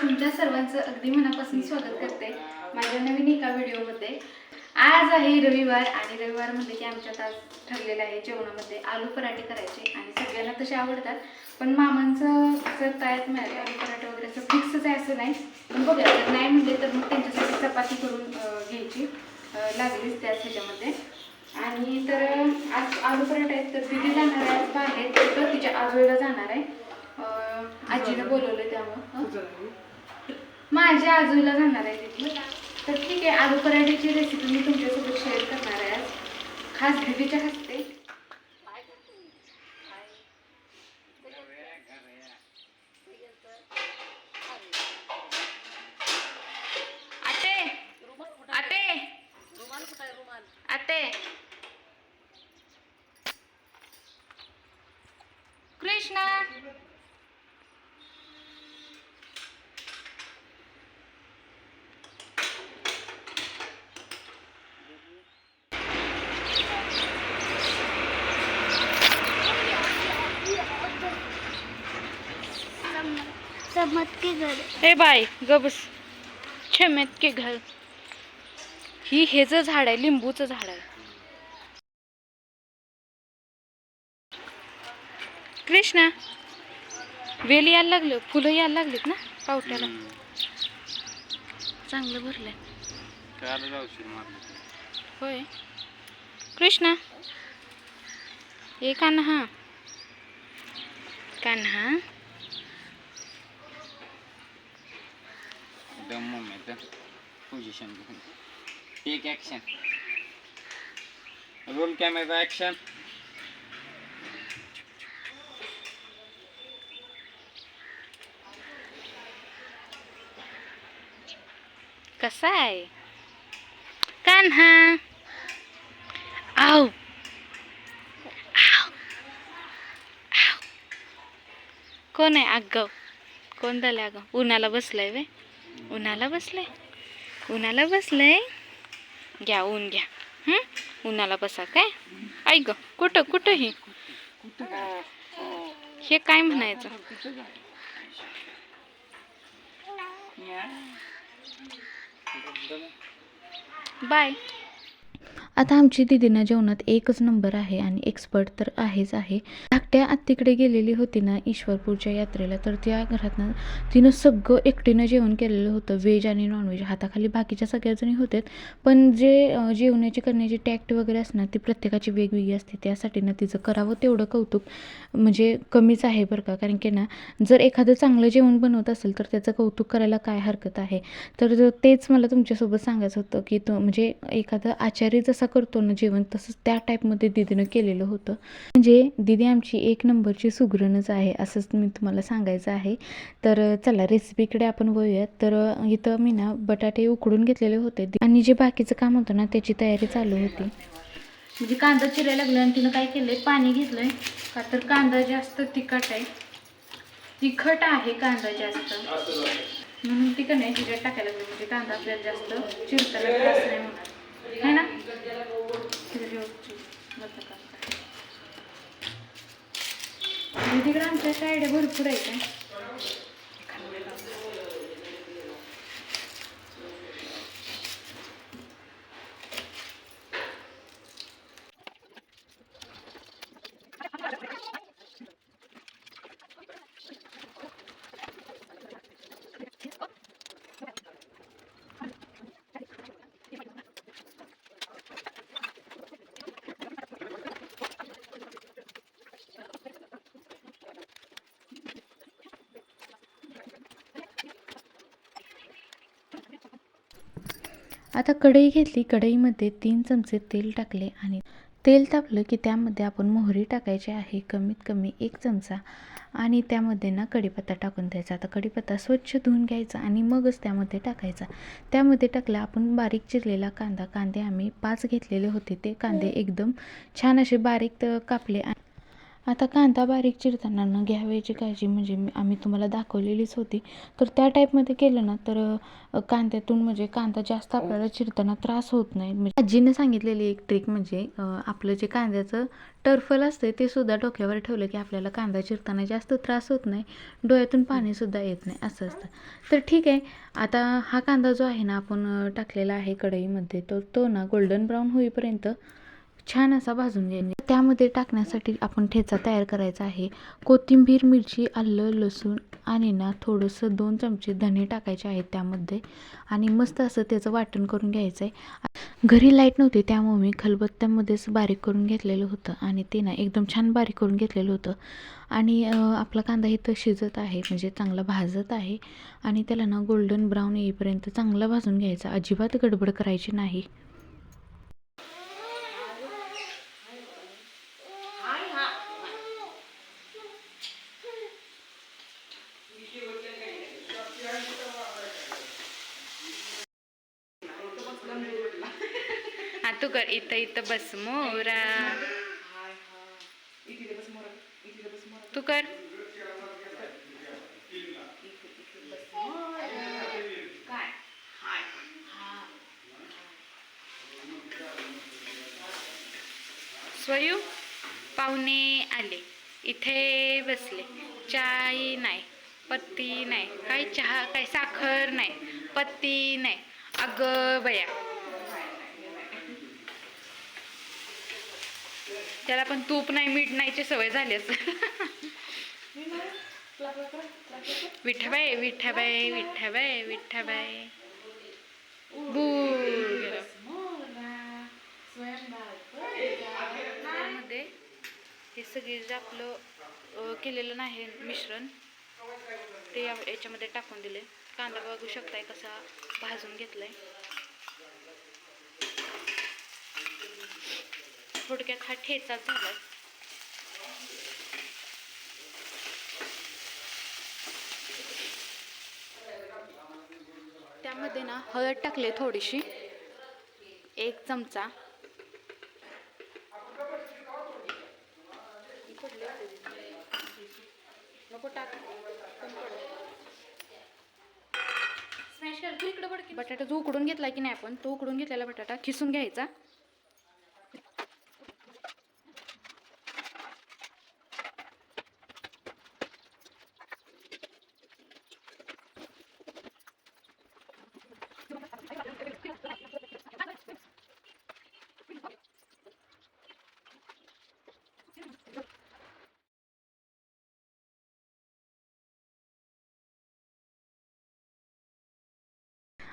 तुमच्या सर्वांचं अगदी मनापासून स्वागत करते माझ्या नवीन एका व्हिडिओमध्ये. आज आहे रविवार आणि रविवार म्हणले की आमच्यात आज ठरलेलं आहे जेवणामध्ये आलू पराठे करायचे आणि सगळ्यांना तसे आवडतात. पण मामांचं असं काय मिळाले आलू पराठे वगैरे असं फिक्सच आहे असं नाही. पण बघूया जर नाही म्हणले तर मग त्यांच्यासाठी चपाती करून घ्यायची. लागलीच त्याच ह्याच्यामध्ये. आणि तर आज आलू पराठा आहेत तर तिथे जाणार आहे आज बाहेर तर तिच्या आजोळीला जाणार आहे. आजीनं बोलवलं त्यामुळं? माझ्या आजोळीला जाणार आहे तिथे. तर ठीक आहे आलू पराठ्याची रेसिपी मी तुमच्यासोबत शेअर करणार आहे आज. खास दिदीच्या हस्ते. आते. कृष्णा समत के घर हे बाय गबस. छेमेत के घर ही हेच झाड आहे लिंबूचं झाड आहे. कृष्णा वेल यायला लागलं फुलं यायला लागलीत ना पावट्याला? चांगलं भरलंय. होय. कृष्णा ए कान्हा. कान्हा? एकदम moment position take action roll camera action कसा आहे कान्हा आव कोण आहे अग कोण झालं अग उन्हाला बसलंय वे उन्हाला बसलंय. उन्हाला बसलंय? घ्या ऊन घ्या. उन्हाला बसा काय? ऐक कुठं कुठं ही? हे काय म्हणायचं? बाय. आता आमची दिदीना जेवणात एकच नंबर आहे आणि एक्सपर्ट तर आहेच आहे. धाकट्या आत्तीकडे गेलेली होती ना ईश्वरपूरच्या यात्रेला तर त्या घरातनं तिनं सगळं एकटीनं जेवण केलेलं होतं व्हेज आणि नॉनव्हेज हाताखाली बाकीच्या सगळ्याजणी होते पण जे जेवणाची करण्याची टॅक्ट वगैरे असणार ती प्रत्येकाची वेगवेगळी असते. त्यासाठी ना तिचं करावं तेवढं कौतुक म्हणजे कमीच आहे बरं का. कारण की ना जर एखादं चांगलं जेवण बनवत असेल तर त्याचं कौतुक करायला काय हरकत आहे? तर तेच मला तुमच्यासोबत सांगायचं होतं की तो म्हणजे एखादं आचारी जसा करतो ना जेवण तसंच त्या टाईपमध्ये दिदीनं केलेलं होतं. म्हणजे दिदी आमची एक नंबरची सुगरणच आहे असंच मी तुम्हाला सांगायचं आहे. तर चला रेसिपीकडे आपण वळूयात. तर इथं मी ना बटाटे उकडून घेतलेले होते आणि जे बाकीचं काम होतं ना त्याची तयारी चालू होती. म्हणजे कांदा चिरायला लागला आणि तिनं काय केलंय पाणी घेतलंय. का तर कांदा जास्त तिखट आहे. तिखट आहे कांदा जास्त. म्हणून ती नाही टाकायला लागली म्हणजे कांदा आपल्याला जास्त चिरताना त्रास नाही होणार. है ना? तिकडे आमच्या साईड भरपूर आहे काय आता कढई घेतली. कढईमध्ये तीन चमचे तेल टाकले आणि तेल तापलं की त्यामध्ये आपण मोहरी टाकायची आहे. कमीत कमी एक चमचा. आणि त्यामध्ये ना कढीपत्ता टाकून द्यायचा. आता कढीपत्ता स्वच्छ धुवून घ्यायचा आणि मगच त्यामध्ये टाकायचा. त्यामध्ये टाकला आपण बारीक चिरलेला कांदा. कांदे आम्ही पाच घेतलेले होते ते कांदे एकदम छान असे बारीक कापले आता कांदा बारीक चिरताना न घ्यावयाची काळजी म्हणजे मी आम्ही तुम्हाला दाखवलेलीच होती. तर त्या टाईपमध्ये केलं ना तर कांद्यातून म्हणजे कांदा जास्त आपल्याला चिरताना त्रास होत नाही. म्हणजे आजीने सांगितलेली एक ट्रिक म्हणजे आपलं जे कांद्याचं टर्फल असते ते सुद्धा डोक्यावर ठेवलं की आपल्याला कांदा चिरताना जास्त त्रास होत नाही. डोळ्यातून पाणीसुद्धा येत नाही असं असतं. तर ठीक आहे आता हा कांदा जो आहे ना आपण टाकलेला आहे कढईमध्ये तर तो ना गोल्डन ब्राऊन होईपर्यंत छान असा भाजून घ्यायचा. त्यामध्ये टाकण्यासाठी आपण ठेचा तयार करायचा आहे. कोथिंबीर मिरची आलं लसूण आणि ना थोडंसं दोन चमचे धने टाकायचे आहेत त्यामध्ये. आणि मस्त असं त्याचं वाटण करून घ्यायचं आहे घरी लाइट नव्हती त्यामुळे मी खलबत्त्यामध्येच बारीक करून घेतलेलं होतं आणि ते ना एकदम छान बारीक करून घेतलेलं होतं. आणि आपला कांदा इथं शिजत आहे म्हणजे चांगला भाजत आहे. आणि त्याला ना गोल्डन ब्राऊन येईपर्यंत चांगला भाजून घ्यायचा. अजिबात गडबड करायची नाही हा तू कर इथं इथं बस मोरा तू कर स्वयू पाहुणे आले. इथे बसले. चाय नाही पत्ती नाही. काय चहा काय साखर नाही पत्ती नाही. अगं बया. त्याला पण तूप नाही मीठ नाहीची सवय झाली असं विठाबाई विठाबाई विठाबाई विठाबाई त्यामध्ये हे सगळे जे आपलं केलेलं नाही मिश्रण ते या- याच्यामध्ये टाकून दिले कांदा बघू शकताय कसा भाजून घेतलाय. थोडक्यात हा ठेचाच झालाय त्यामध्ये ना हळद टाकले थोडीशी. एक चमचा. बटाटा जो उकडून घेतला की नाही आपण तो उकडून घेतलेला बटाटा खिसून घ्यायचा.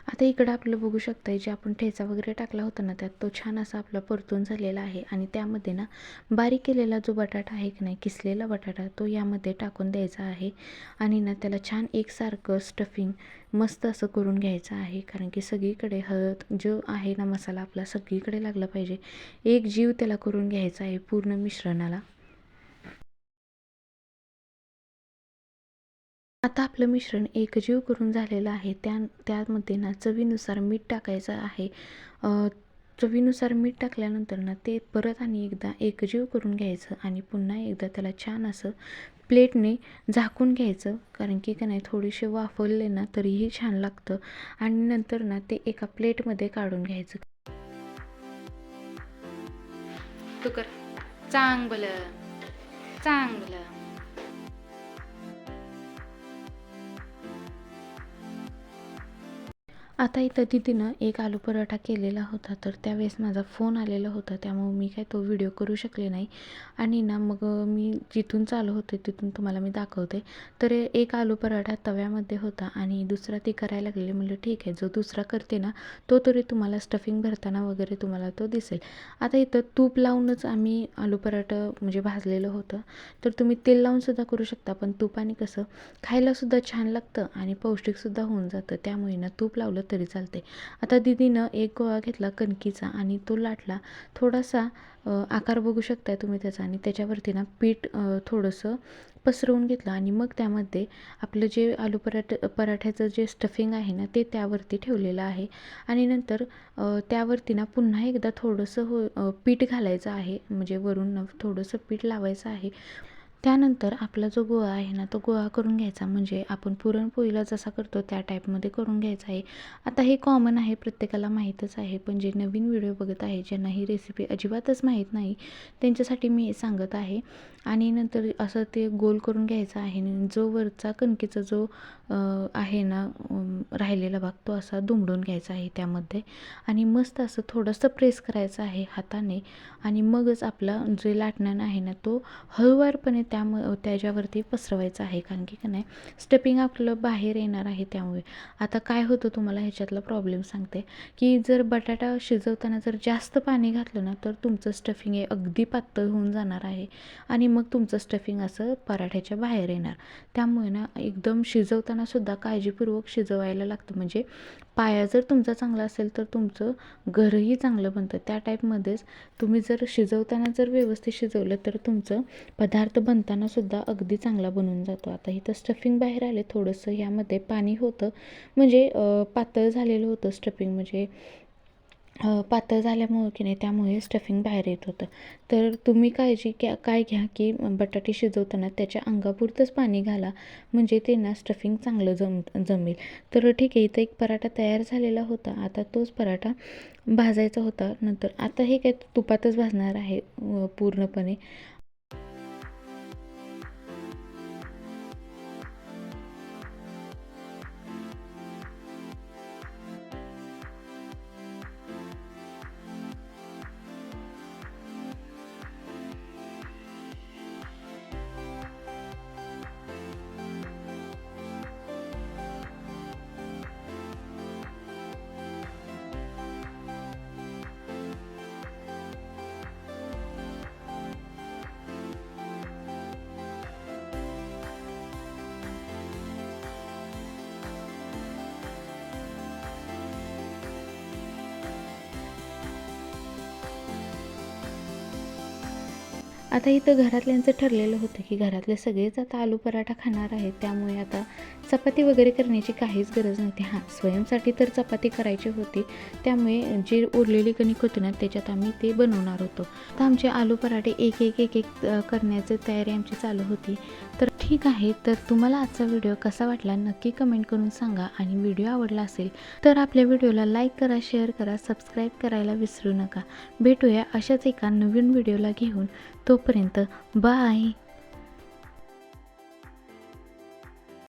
आता इकडं आपलं बघू शकताय जे आपण ठेचा वगैरे टाकला होता ना त्यात तो छान असा आपला परतून झालेला आहे. आणि त्यामध्ये ना बारीक केलेला जो बटाटा आहे की नाही किसलेला बटाटा तो यामध्ये टाकून द्यायचा आहे. आणि ना त्याला छान एकसारखं स्टफिंग मस्त असं करून घ्यायचं आहे. कारण की सगळीकडे हळद जो आहे ना मसाला आपला सगळीकडे लागला पाहिजे. एक जीव त्याला करून घ्यायचा आहे पूर्ण मिश्रणाला. आता आपलं मिश्रण एकजीव करून झालेलं आहे. त्या त्यामध्ये ना चवीनुसार मीठ टाकायचं आहे. चवीनुसार मीठ टाकल्यानंतर ना ते परत आणि एकदा एकजीव करून घ्यायचं आणि पुन्हा एकदा त्याला छान असं प्लेटने झाकून घ्यायचं. कारण की का नाही थोडेसे वाफवले ना तरीही छान लागतं. आणि नंतर ना ते एका प्लेटमध्ये काढून घ्यायचं. तू कर. चांगलं. चांगलं. आता इथं तिथीनं एक आलू पराठा केलेला होता तर त्यावेळेस माझा फोन आलेला होता त्यामुळे मी काय तो व्हिडिओ करू शकले नाही. आणि ना मग मी जिथून चालू होते तिथून तुम्हाला मी दाखवते. तर एक आलू पराठा तव्यामध्ये होता आणि दुसरा ती करायला लागलेली म्हणलं ठीक आहे जो दुसरा करते ना तो तरी तुम्हाला स्टफिंग भरताना वगैरे तुम्हाला तो दिसेल. आता इथं तूप लावूनच आम्ही आलू पराठा म्हणजे भाजलेलं होतं. तर तुम्ही तेल लावूनसुद्धा करू शकता पण तुपाने कसं खायलासुद्धा छान लागतं आणि पौष्टिकसुद्धा होऊन जातं. त्यामुळे ना तूप लावलं तरी चालते आता दिदीनं एक गोळा घेतला कणकीचा आणि तो लाटला. थोडासा आकार बघू शकताय तुम्ही त्याचा आणि त्याच्यावरती ना पीठ थोडंसं पसरवून घेतलं आणि मग त्यामध्ये आपलं जे आलू पराठ पराठ्याचं जे स्टफिंग आहे ना ते त्यावरती ठेवलेलं आहे. आणि नंतर त्यावरती ना पुन्हा एकदा थोडंसं हो पीठ घालायचं आहे. म्हणजे वरून थोडंसं पीठ लावायचं आहे. त्यानंतर आपला जो गोळा आहे ना तो गोळा करून घ्यायचा. म्हणजे आपण पुरणपोळीला जसा करतो त्या टाईपमध्ये करून घ्यायचा आहे. आता हे कॉमन आहे प्रत्येकाला माहीतच आहे. पण जे नवीन व्हिडिओ बघत आहे ज्यांना ही रेसिपी अजिबातच माहीत नाही त्यांच्यासाठी मी सांगत आहे. आणि नंतर असं ते गोल करून घ्यायचा आहे. जो वरचा कणकेचा जो आहे ना राहिलेला भाग तो असा दुमडून घ्यायचा आहे त्यामध्ये. आणि मस्त असं थोडंसं प्रेस करायचं आहे हाताने. आणि मगच आपला जे लाटणं आहे ना तो हळूवारपणे त्याम त्याच्यावरती पसरवायचं आहे कारण की का नाही स्टेपिंग आपलं बाहेर येणार आहे त्यामुळे. आता काय होतं तुम्हाला ह्याच्यातला प्रॉब्लेम सांगते की जर बटाटा शिजवताना जर जास्त पाणी घातलं ना तर तुमचं स्टफिंग हे अगदी पातळ होऊन जाणार आहे आणि मग तुमचं स्टफिंग असं पराठ्याच्या बाहेर येणार. त्यामुळे ना एकदम शिजवताना सुद्धा काळजीपूर्वक शिजवायला लागतं. म्हणजे पाया जर तुमचा चांगला असेल तर तुमचं घरही चांगलं बनतं. त्या टाईपमध्येच तुम्ही जर शिजवताना जर व्यवस्थित शिजवलं तर तुमचं पदार्थ बनतं. सुद्धा अगदी चांगला बनून जातो. आता इथं स्टफिंग बाहेर आले थोडंसं यामध्ये पाणी होतं. म्हणजे पातळ झालेलं होतं स्टफिंग म्हणजे पातळ झाल्यामुळं की नाही त्यामुळे स्टफिंग बाहेर येत होतं. तर तुम्ही काळजी घ्या काय घ्या की बटाटे शिजवताना त्याच्या अंगापुरतंच पाणी घाला. म्हणजे ते ना स्टफिंग चांगलं जम जमेल. तर ठीक आहे इथं एक पराठा तयार झालेला होता. आता तोच पराठा भाजायचा होता. नंतर आता हे काय तुपातच भाजणार आहे पूर्णपणे. आता इथं घरातल्यांचं ठरलेलं होतं की घरातले सगळेच आता आलू पराठा खाणार आहेत. त्यामुळे आता चपाती वगैरे करण्याची काहीच गरज नव्हती. हां स्वयंसाठी तर चपाती करायची होती. त्यामुळे जे उरलेली कणिक होती ना त्याच्यात आम्ही ते बनवणार होतो. तर आमचे आलू पराठे एक एक एक एक करण्याची तयारी आमची चालू होती. तर ठीक आहे तर तुम्हाला आजचा व्हिडिओ कसा वाटला नक्की कमेंट करून सांगा आणि व्हिडिओ आवडला असेल तर आपल्या व्हिडिओला लाईक करा शेअर करा सबस्क्राईब करायला विसरू नका. भेटूया अशाच एका नवीन व्हिडिओला घेऊन. तोपर्यंत बाय!